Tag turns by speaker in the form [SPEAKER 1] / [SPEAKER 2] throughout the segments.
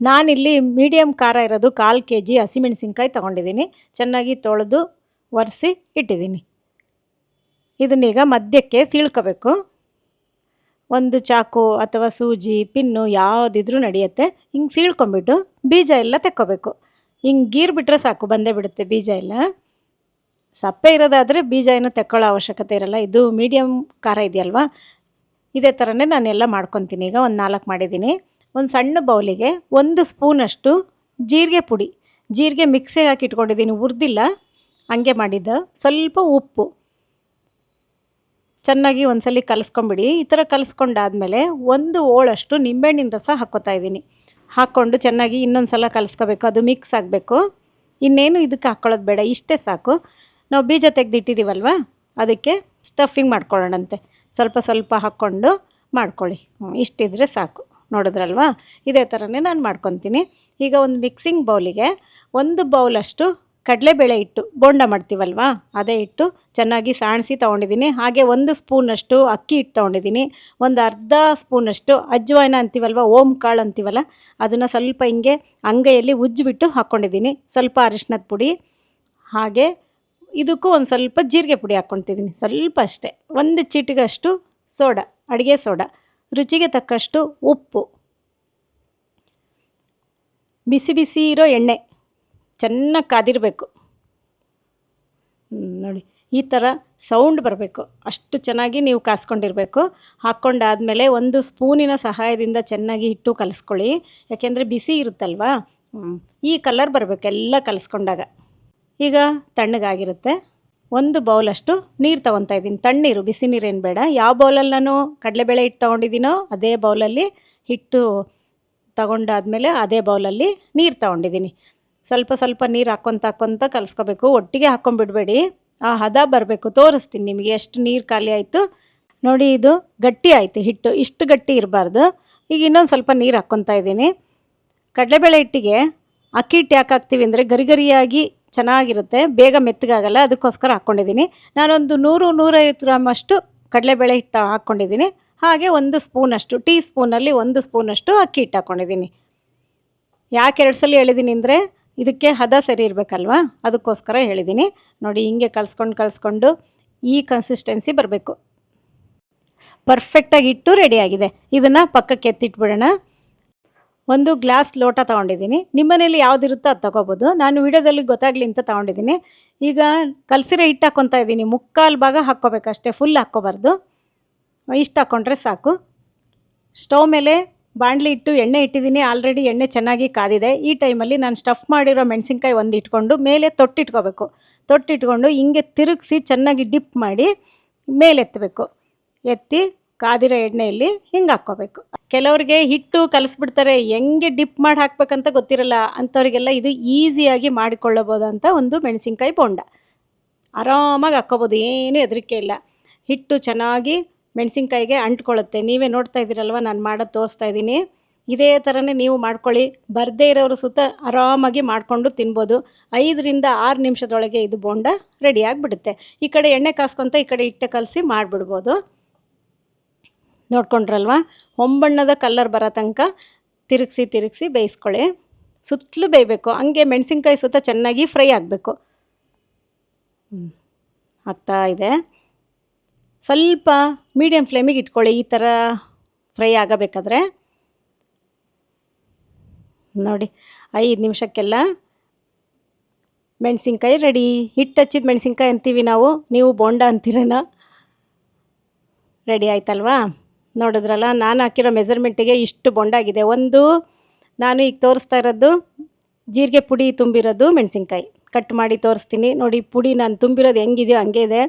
[SPEAKER 1] ನಾನಿಲ್ಲಿ ಮೀಡಿಯಂ ಖಾರ ಇರೋದು ಕಾಲು ಕೆ ಜಿ ಹಸಿಮೆಣಸಿನ್ಕಾಯಿ ತೊಗೊಂಡಿದ್ದೀನಿ. ಚೆನ್ನಾಗಿ ತೊಳೆದು ಒರೆಸಿ ಇಟ್ಟಿದ್ದೀನಿ. ಇದನ್ನೀಗ ಮಧ್ಯಕ್ಕೆ ಸೀಳ್ಕೋಬೇಕು. ಒಂದು ಚಾಕು ಅಥವಾ ಸೂಜಿ, ಪಿನ್ನು ಯಾವುದಿದ್ರೂ ನಡೆಯುತ್ತೆ. ಹಿಂಗೆ ಸೀಳ್ಕೊಂಬಿಟ್ಟು ಬೀಜ ಎಲ್ಲ ತೆಕ್ಕೋಬೇಕು. ಹಿಂಗೆ ಗೀರ್ ಬಿಟ್ಟರೆ ಸಾಕು, ಬಂದೇ ಬಿಡುತ್ತೆ ಬೀಜ ಎಲ್ಲ. ಸಪ್ಪೆ ಇರೋದಾದರೆ ಬೀಜ ಏನು ತೆಕ್ಕೊಳ್ಳೋ ಅವಶ್ಯಕತೆ ಇರಲ್ಲ. ಇದು ಮೀಡಿಯಮ್ ಖಾರ ಇದೆಯಲ್ವಾ? ಇದೇ ಥರನೇ ನಾನೆಲ್ಲ ಮಾಡ್ಕೊತೀನಿ. ಈಗ ಒಂದು ನಾಲ್ಕು ಮಾಡಿದ್ದೀನಿ. ಒಂದು ಸಣ್ಣ ಬೌಲಿಗೆ ಒಂದು ಸ್ಪೂನಷ್ಟು ಜೀರಿಗೆ ಪುಡಿ. ಜೀರಿಗೆ ಮಿಕ್ಸಿಗೆ ಹಾಕಿ ಇಟ್ಕೊಂಡಿದ್ದೀನಿ ಹುರಿದಿಲ್ಲ. ಹಂಗೆ ಮಾಡಿದ್ದು. ಸ್ವಲ್ಪ ಉಪ್ಪು. ಚೆನ್ನಾಗಿ ಒಂದ್ಸಲಿ ಕಲಸ್ಕೊಂಬಿಡಿ. ಈ ಥರ ಕಲಿಸ್ಕೊಂಡಾದ್ಮೇಲೆ ಒಂದು ಓಳಷ್ಟು ನಿಂಬೆಹಣ್ಣಿನ ರಸ ಹಾಕ್ಕೋತಾ ಇದ್ದೀನಿ. ಹಾಕ್ಕೊಂಡು ಚೆನ್ನಾಗಿ ಇನ್ನೊಂದು ಸಲ ಕಲಿಸ್ಕೋಬೇಕು. ಅದು ಮಿಕ್ಸ್ ಆಗಬೇಕು. ಇನ್ನೇನು ಇದಕ್ಕೆ ಹಾಕ್ಕೊಳ್ಳೋದು ಬೇಡ. ಇಷ್ಟೇ ಸಾಕು. ನಾವು ಬೀಜ ತೆಗೆದಿಟ್ಟಿದ್ದೀವಲ್ವ ಅದಕ್ಕೆ ಸ್ಟಫಿಂಗ್ ಮಾಡ್ಕೊಳ್ಳೋಣಂತೆ. ಸ್ವಲ್ಪ ಸ್ವಲ್ಪ ಹಾಕ್ಕೊಂಡು ಮಾಡ್ಕೊಳ್ಳಿ. ಇಷ್ಟಿದ್ರೆ ಸಾಕು. ನೋಡಿದ್ರಲ್ವಾ? ಇದೇ ಥರನೇ ನಾನು ಮಾಡ್ಕೊತೀನಿ. ಈಗ ಒಂದು ಮಿಕ್ಸಿಂಗ್ ಬೌಲಿಗೆ ಒಂದು ಬೌಲಷ್ಟು ಕಡಲೆಬೇಳೆ ಇಟ್ಟು ಬೋಂಡ ಮಾಡ್ತೀವಲ್ವಾ? ಅದೇ ಇಟ್ಟು ಚೆನ್ನಾಗಿ ಸಾಣಿಸಿ ತೊಗೊಂಡಿದ್ದೀನಿ. ಹಾಗೆ ಒಂದು ಸ್ಪೂನಷ್ಟು ಅಕ್ಕಿ ಹಿಟ್ಟು ತೊಗೊಂಡಿದ್ದೀನಿ. ಒಂದು ಅರ್ಧ ಸ್ಪೂನಷ್ಟು ಅಜ್ವಾಯಿನ ಅಂತೀವಲ್ವ? ಓಮ್ ಕಾಳು ಅಂತೀವಲ್ಲ? ಅದನ್ನು ಸ್ವಲ್ಪ ಹಿಂಗೆ ಅಂಗೈಯಲ್ಲಿ ಉಜ್ಜಿಬಿಟ್ಟು ಹಾಕ್ಕೊಂಡಿದ್ದೀನಿ ಸ್ವಲ್ಪ ಅರಿಶಿನದ ಪುಡಿ. ಹಾಗೆ ಇದಕ್ಕೂ ಒಂದು ಸ್ವಲ್ಪ ಜೀರಿಗೆ ಪುಡಿ ಹಾಕ್ಕೊತಿದ್ದೀನಿ ಸ್ವಲ್ಪ ಅಷ್ಟೇ. ಒಂದು ಚಿಟಿಗಷ್ಟು ಸೋಡಾ, ಅಡುಗೆ ಸೋಡಾ. ರುಚಿಗೆ ತಕ್ಕಷ್ಟು ಉಪ್ಪು. ಬಿಸಿ ಬಿಸಿ ಇರೋ ಎಣ್ಣೆ ಚೆನ್ನಾಗಿ ಕಾದಿರಬೇಕು. ನೋಡಿ, ಈ ಥರ ಸೌಂಡ್ ಬರಬೇಕು. ಅಷ್ಟು ಚೆನ್ನಾಗಿ ನೀವು ಕಾಸ್ಕೊಂಡಿರಬೇಕು. ಹಾಕ್ಕೊಂಡಾದಮೇಲೆ ಒಂದು ಸ್ಪೂನಿನ ಸಹಾಯದಿಂದ ಚೆನ್ನಾಗಿ ಹಿಟ್ಟು ಕಲಿಸ್ಕೊಳ್ಳಿ. ಯಾಕೆಂದರೆ ಬಿಸಿ ಇರುತ್ತಲ್ವಾ? ಈ ಕಲರ್ ಬರಬೇಕು ಎಲ್ಲ ಕಲಿಸ್ಕೊಂಡಾಗ. ಈಗ ತಣ್ಣಗಾಗಿರುತ್ತೆ. ಒಂದು ಬೌಲಷ್ಟು ನೀರು ತೊಗೊತಾ ಇದ್ದೀನಿ. ತಣ್ಣೀರು, ಬಿಸಿ ನೀರೇನು ಬೇಡ. ಯಾವ ಬೌಲಲ್ಲಿ ನಾನು ಕಡಲೆಬೇಳೆ ಹಿಟ್ಟು ತೊಗೊಂಡಿದ್ದೀನೋ ಅದೇ ಬೌಲಲ್ಲಿ ಹಿಟ್ಟು ತಗೊಂಡಾದ್ಮೇಲೆ ಅದೇ ಬೌಲಲ್ಲಿ ನೀರು ತೊಗೊಂಡಿದ್ದೀನಿ. ಸ್ವಲ್ಪ ಸ್ವಲ್ಪ ನೀರು ಹಾಕ್ಕೊತ ಹಾಕ್ಕೊತ ಕಲಿಸ್ಕೋಬೇಕು. ಒಟ್ಟಿಗೆ ಹಾಕ್ಕೊಂಬಿಡ್ಬೇಡಿ ಆ ಹದ ಬರಬೇಕು. ತೋರಿಸ್ತೀನಿ ನಿಮಗೆ ಎಷ್ಟು ನೀರು ಖಾಲಿ ಆಯಿತು. ನೋಡಿ ಇದು ಗಟ್ಟಿ ಆಯಿತು ಹಿಟ್ಟು. ಇಷ್ಟು ಗಟ್ಟಿ ಇರಬಾರ್ದು. ಈಗ ಇನ್ನೊಂದು ಸ್ವಲ್ಪ ನೀರು ಹಾಕ್ಕೊತಾ ಇದ್ದೀನಿ. ಕಡಲೆಬೇಳೆ ಹಿಟ್ಟಿಗೆ ಅಕ್ಕಿ ಹಿಟ್ಟು ಯಾಕೆ ಹಾಕ್ತೀವಿ ಅಂದರೆ ಗರಿ ಗರಿಯಾಗಿ ಚೆನ್ನಾಗಿರುತ್ತೆ. ಬೇಗ ಮೆತ್ತಗಾಗಲ್ಲ. ಅದಕ್ಕೋಸ್ಕರ ಹಾಕ್ಕೊಂಡಿದ್ದೀನಿ. ನಾನೊಂದು ನೂರು, ನೂರೈವತ್ತು ಗ್ರಾಮಷ್ಟು ಕಡಲೆಬೇಳೆ ಹಿಟ್ಟು ಹಾಕ್ಕೊಂಡಿದ್ದೀನಿ. ಹಾಗೆ ಒಂದು ಸ್ಪೂನಷ್ಟು, ಟೀ ಸ್ಪೂನಲ್ಲಿ ಒಂದು ಸ್ಪೂನಷ್ಟು ಅಕ್ಕಿ ಹಿಟ್ಟು ಹಾಕ್ಕೊಂಡಿದ್ದೀನಿ. ಯಾಕೆ ಎರಡು ಸಲ ಹೇಳಿದ್ದೀನಿ ಅಂದರೆ, ಇದಕ್ಕೆ ಹದ ಸರಿ ಇರಬೇಕಲ್ವಾ? ಅದಕ್ಕೋಸ್ಕರ ಹೇಳಿದ್ದೀನಿ. ನೋಡಿ, ಹಿಂಗೆ ಕಲಿಸ್ಕೊಂಡು ಕಲಿಸ್ಕೊಂಡು ಈ ಕನ್ಸಿಸ್ಟೆನ್ಸಿ ಬರಬೇಕು. ಪರ್ಫೆಕ್ಟಾಗಿ ಇಟ್ಟು ರೆಡಿಯಾಗಿದೆ ಇದನ್ನು ಪಕ್ಕಕ್ಕೆ ಎತ್ತಿಟ್ಬಿಡೋಣ. ಒಂದು ಗ್ಲಾಸ್ ಲೋಟ ತೊಗೊಂಡಿದ್ದೀನಿ. ನಿಮ್ಮನೇಲಿ ಯಾವುದಿರುತ್ತೋ ಅದು ತೊಗೋಬೋದು. ನಾನು ವಿಡಿಯೋದಲ್ಲಿ ಗೊತ್ತಾಗಲಿ ಅಂತ ತೊಗೊಂಡಿದ್ದೀನಿ. ಈಗ ಕಲಸಿರೋ ಹಿಟ್ಟು ಹಾಕ್ಕೊತಾ ಇದ್ದೀನಿ. ಮುಕ್ಕಾಲು ಭಾಗ ಹಾಕ್ಕೋಬೇಕಷ್ಟೇ ಫುಲ್ ಹಾಕ್ಕೋಬಾರ್ದು. ಇಷ್ಟು ಹಾಕ್ಕೊಂಡ್ರೆ ಸಾಕು. ಸ್ಟವ್ ಮೇಲೆ ಬಾಣಲಿ ಇಟ್ಟು ಎಣ್ಣೆ ಇಟ್ಟಿದ್ದೀನಿ. ಆಲ್ರೆಡಿ ಎಣ್ಣೆ ಚೆನ್ನಾಗಿ ಕಾದಿದೆ. ಈ ಟೈಮಲ್ಲಿ ನಾನು ಸ್ಟಫ್ ಮಾಡಿರೋ ಮೆಣಸಿನ್ಕಾಯಿ ಒಂದು ಇಟ್ಕೊಂಡು ಮೇಲೆ ತೊಟ್ಟಿಟ್ಕೋಬೇಕು. ತೊಟ್ಟಿಟ್ಕೊಂಡು ಹಿಂಗೆ ತಿರುಗಿಸಿ ಚೆನ್ನಾಗಿ ಡಿಪ್ ಮಾಡಿ ಮೇಲೆ ಎತ್ತಬೇಕು. ಎತ್ತಿ ಕಾದಿರೋ ಎಣ್ಣೆಯಲ್ಲಿ ಹಿಂಗೆ ಹಾಕ್ಕೋಬೇಕು. ಕೆಲವರಿಗೆ ಹಿಟ್ಟು ಕಲಿಸ್ಬಿಡ್ತಾರೆ, ಹೆಂಗೆ ಡಿಪ್ ಮಾಡಿ ಹಾಕ್ಬೇಕಂತ ಗೊತ್ತಿರಲ್ಲ, ಅಂಥವ್ರಿಗೆಲ್ಲ ಇದು ಈಸಿಯಾಗಿ ಮಾಡಿಕೊಳ್ಳಬೋದಂತ ಒಂದು ಮೆಣಸಿನ್ಕಾಯಿ ಬೋಂಡ. ಆರಾಮಾಗಿ ಹಾಕ್ಕೋಬೋದು ಏನೂ ಹೆದರಿಕೆ ಇಲ್ಲ. ಹಿಟ್ಟು ಚೆನ್ನಾಗಿ ಮೆಣಸಿನ್ಕಾಯಿಗೆ ಅಂಟ್ಕೊಳ್ಳುತ್ತೆ. ನೀವೇ ನೋಡ್ತಾ ಇದ್ದೀರಲ್ವ, ನಾನು ಮಾಡೋದು ತೋರಿಸ್ತಾ ಇದ್ದೀನಿ. ಇದೇ ಥರನೇ ನೀವು ಮಾಡ್ಕೊಳ್ಳಿ. ಬರದೇ ಇರೋರು ಸುತ್ತ ಆರಾಮಾಗಿ ಮಾಡಿಕೊಂಡು ತಿನ್ಬೋದು. ಐದರಿಂದ ಆರು ನಿಮಿಷದೊಳಗೆ ಇದು ಬೋಂಡ ರೆಡಿ ಆಗಿಬಿಡುತ್ತೆ. ಈ ಕಡೆ ಎಣ್ಣೆ ಕಾಸ್ಕೊತ ಈ ಕಡೆ ಹಿಟ್ಟೆ ಕಲಸಿ ಮಾಡಿಬಿಡ್ಬೋದು. ನೋಡ್ಕೊಂಡ್ರಲ್ವ? ಹೊಂಬಣ್ಣದ ಕಲ್ಲರ್ ಬರೋ ತನಕ ತಿರುಗಿಸಿ ತಿರುಗಿಸಿ ಬೇಯಿಸ್ಕೊಳ್ಳಿ ಸುತ್ತಲೂ ಬೇಯಬೇಕು. ಹಂಗೆ ಮೆಣಸಿನ್ಕಾಯಿ ಸುತ್ತ ಚೆನ್ನಾಗಿ ಫ್ರೈ ಆಗಬೇಕು. ಆಗ್ತಾ ಇದೆ. ಸ್ವಲ್ಪ ಮೀಡಿಯಮ್ ಫ್ಲೇಮಿಗೆ ಇಟ್ಕೊಳ್ಳಿ. ಈ ಥರ ಫ್ರೈ ಆಗಬೇಕಾದ್ರೆ. ನೋಡಿ, ಐದು ನಿಮಿಷಕ್ಕೆಲ್ಲ ಮೆಣಸಿನ್ಕಾಯಿ ರೆಡಿ ಹಿಟ್ಟು ಹಚ್ಚಿದ ಮೆಣಸಿನ್ಕಾಯಿ ಅಂತೀವಿ ನಾವು. ನೀವು ಬೋಂಡ ಅಂತೀರೇನ ರೆಡಿ ಆಯ್ತಲ್ವಾ? ನೋಡಿದ್ರಲ್ಲ, ನಾನು ಹಾಕಿರೋ ಮೆಸರ್ಮೆಂಟಿಗೆ ಇಷ್ಟು ಬೊಂಡಾಗಿದೆ ಒಂದು, ನಾನು ಈಗ ತೋರಿಸ್ತಾ ಇರೋದು ಜೀರಿಗೆ ಪುಡಿ ತುಂಬಿರೋದು ಮೆಣಸಿನ್ಕಾಯಿ. ಕಟ್ ಮಾಡಿ ತೋರಿಸ್ತೀನಿ. ನೋಡಿ, ಪುಡಿ ನಾನು ತುಂಬಿರೋದು ಹೆಂಗಿದೆಯೋ ಹಂಗೆ ಇದೆ.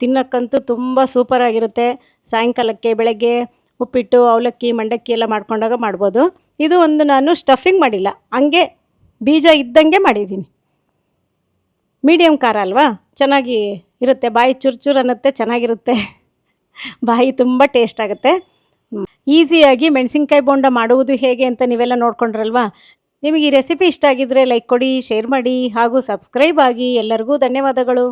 [SPEAKER 1] ತಿನ್ನೋಕ್ಕಂತೂ ತುಂಬ ಸೂಪರಾಗಿರುತ್ತೆ ಸಾಯಂಕಾಲಕ್ಕೆ ಬೆಳಗ್ಗೆ ಉಪ್ಪಿಟ್ಟು, ಅವಲಕ್ಕಿ, ಮಂಡಕ್ಕಿ ಎಲ್ಲ ಮಾಡ್ಕೊಂಡಾಗ ಮಾಡ್ಬೋದು. ಇದು ಒಂದು ನಾನು ಸ್ಟಫಿಂಗ್ ಮಾಡಿಲ್ಲ. ಹಂಗೆ ಬೀಜ ಇದ್ದಂಗೆ ಮಾಡಿದ್ದೀನಿ. ಮೀಡಿಯಮ್ ಖಾರ ಅಲ್ವಾ? ಚೆನ್ನಾಗಿ ಇರುತ್ತೆ. ಬಾಯಿ ಚುರು ಚುರು ಅನ್ನತ್ತೆ, ಚೆನ್ನಾಗಿರುತ್ತೆ. ಬಾಯಿ ತುಂಬ ಟೇಸ್ಟ್ ಆಗುತ್ತೆ. ಈಸಿಯಾಗಿ ಮೆಣಸಿನ್ಕಾಯಿ ಬೋಂಡ ಮಾಡುವುದು ಹೇಗೆ ಅಂತ ನೀವೆಲ್ಲ ನೋಡ್ಕೊಂಡ್ರಲ್ವಾ? ನಿಮಗೆ ಈ ರೆಸಿಪಿ ಇಷ್ಟ ಆಗಿದ್ದರೆ ಲೈಕ್ ಕೊಡಿ, ಶೇರ್ ಮಾಡಿ ಹಾಗೂ ಸಬ್ಸ್ಕ್ರೈಬ್ ಆಗಿ ಎಲ್ಲರಿಗೂ ಧನ್ಯವಾದಗಳು.